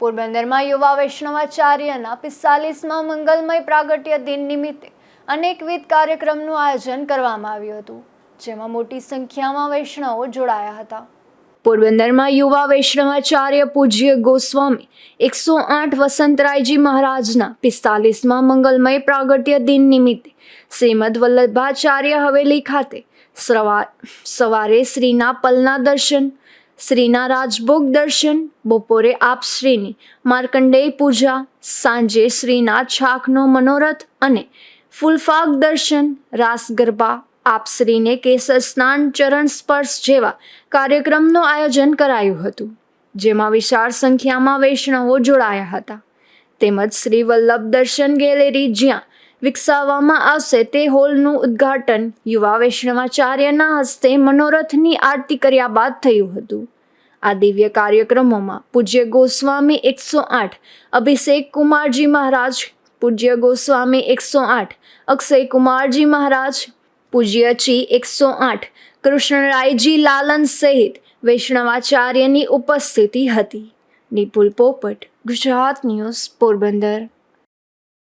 પોરબંદરમાં યુવા વૈષ્ણવાચાર્યના પિસ્તાલીસમાં મંગલમય પ્રાગટ્ય દિન નિમિત્તે અનેકવિધ કાર્યક્રમનું આયોજન કરવામાં આવ્યું હતું, જેમાં મોટી સંખ્યામાં વૈષ્ણવો જોડાયા હતા. પોરબંદરમાં યુવા વૈષ્ણવાચાર્ય પૂજ્ય ગોસ્વામી, એકસો આઠ વસંતરાયજી મહારાજના પિસ્તાલીસમાં મંગલમય પ્રાગટ્ય દિન નિમિત્તે શ્રીમદ વલ્લભાચાર્ય હવેલી ખાતે સવા, સવારે શ્રીના પલના દર્શન શ્રીના રાજભોગ દર્શન, બપોરે આપ શ્રીની માર્કંડેય પૂજા, સાંજે શ્રીના છાકનો મનોરથ અને ફૂલફાગ દર્શન, રાસ ગરબા આપશ્રીને કેસર સ્નાન, ચરણ સ્પર્શ જેવા કાર્યક્રમનું આયોજન કરાયું હતું, જેમાં વિશાળ સંખ્યામાં વૈષ્ણવો જોડાયા હતા. તેમજ શ્રી વલ્લભ દર્શન ગેલેરી જ્યાં વિકસાવવામાં આવશે તે હોલનું ઉદ્ઘાટન. યુવા વૈષ્ણવાચાર્યના હસ્તે મનોરથની આરતી કર્યા બાદ થયું હતું. આ દિવ્ય કાર્યક્રમોમાં પૂજ્ય ગોસ્વામી એકસો આઠ, અભિષેક કુમારજી મહારાજ, પૂજ્ય ગોસ્વામી એકસો આઠ, અક્ષય કુમારજી મહારાજ, પૂજ્ય ચી એકસો આઠ, કૃષ્ણરાયજી લાલન સહિત વૈષ્ણવાચાર્યની ઉપસ્થિતિ હતી. નિપુલ પોપટ, ગુજરાત ન્યૂઝ પોરબંદર.